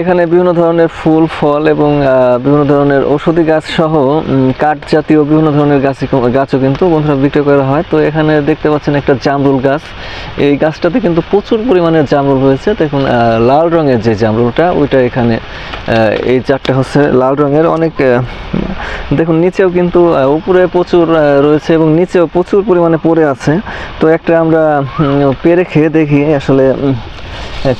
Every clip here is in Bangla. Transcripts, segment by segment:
এখানে বিভিন্ন ধরনের ফুল, ফল এবং বিভিন্ন ধরনের ঔষধি গাছ সহ কাঠ জাতীয় বিভিন্ন ধরনের গাছ গাছও কিন্তু বন্ধুরা বিক্রি করা হয়। তো এখানে দেখতে পাচ্ছেন একটা জামরুল গাছ। এই গাছটাতে কিন্তু প্রচুর পরিমাণে জামরুল হয়েছে দেখুন লাল রঙের যে জামরুলটা, ওইটা এখানে এই চারটা হচ্ছে লাল রঙের। অনেক দেখুন, নিচেও কিন্তু উপরে প্রচুর রয়েছে এবং নিচেও প্রচুর পরিমাণে পড়ে আছে। তো একটা আমরা পেরে খেয়ে দেখি আসলে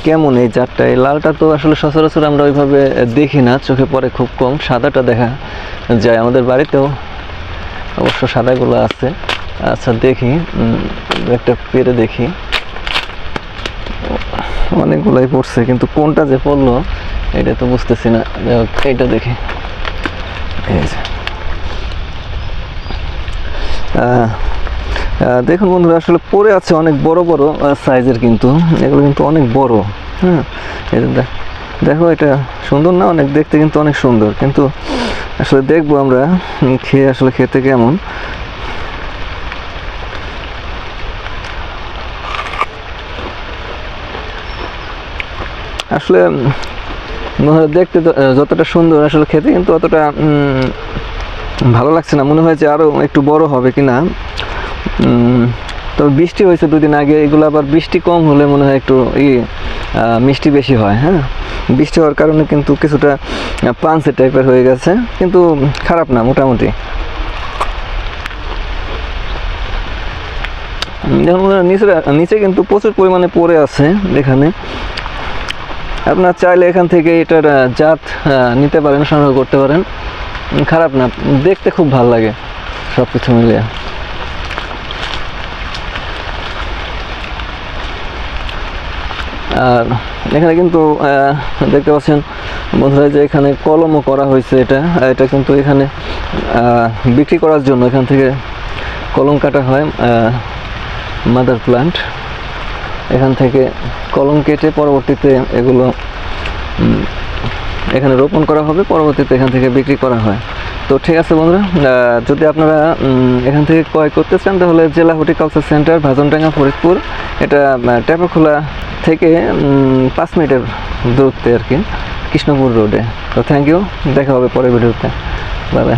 কেমন এই জাতটা? এই লালটা তো আসলে সচরাচর আমরা ওইভাবে দেখি না, চোখে পড়ে খুব কম। সাদাটা দেখা যায় আমাদের বাড়িতেও। অবশ্য সাদাগুলো আছে। আচ্ছা দেখি একটা পেরে দেখি। অনেকগুলাই পড়ছে, কিন্তু কোনটা যে পড়ল, এটা তো বুঝতেছি না। এইটা দেখি। এই যে। দেখুন বন্ধুরা, আসলে পড়ে আছে অনেক বড় বড় সাইজের কিন্তু। এগুলো কিন্তু অনেক বড় হ্যাঁ? দেখ- এটা সুন্দর না? অনেক দেখতে কিন্তু অনেক সুন্দর। কিন্তু আসলে দেখব আমরা খেয়ে আসলে খেতে কেমন। আসলে দেখতে যতটা সুন্দর আসলে খেতে, কিন্তু অতটা ভালো লাগছে না। মনে হয় যে আরও একটু বড় হবে কি না তবে বৃষ্টি হয়েছে দুদিন আগে, এগুলো আবার বৃষ্টি কম হলে মনে হয় একটু ই মিষ্টি বেশি হয় হ্যাঁ? বৃষ্টি হওয়ার কারণে কিন্তু কিছুটা পানসে টাইপের হয়ে গেছে, কিন্তু খারাপ না, মোটামুটি। নিচে নিচে কিন্তু প্রচুর পরিমাণে পড়ে আছে এখানে। আপনার চাইলে এখান থেকে এটার জাত নিতে পারেন, সংগ্রহ করতে পারেন। খারাপ না, দেখতে খুব ভালো লাগে সব কিছু মিলিয়ে। আর এখানে কিন্তু দেখতে পাচ্ছেন বন্ধুরা যে এখানে কলমও করা হয়েছে এটা। এটা কিন্তু এখানে বিক্রি করার জন্য এখান থেকে কলম কাটা হয় মাদার প্লান্ট। এখান থেকে কলম কেটে পরবর্তীতে এগুলো এখানে রোপণ করা হবে, পরবর্তীতে এখান থেকে বিক্রি করা হয়। তো ঠিক আছে বন্ধুরা যদি আপনারা এখান থেকে ক্রয় করতে চান, তাহলে জেলা হর্টিকালচার সেন্টার, ভাজনডাঙ্গা, ফরিদপুর, এটা টেপাখোলা থেকে পাঁচ মিনিটের দূরত্বে আর কি, কৃষ্ণপুর রোডে। তো থ্যাংক ইউ দেখা হবে পরের ভিডিওতে। বাবা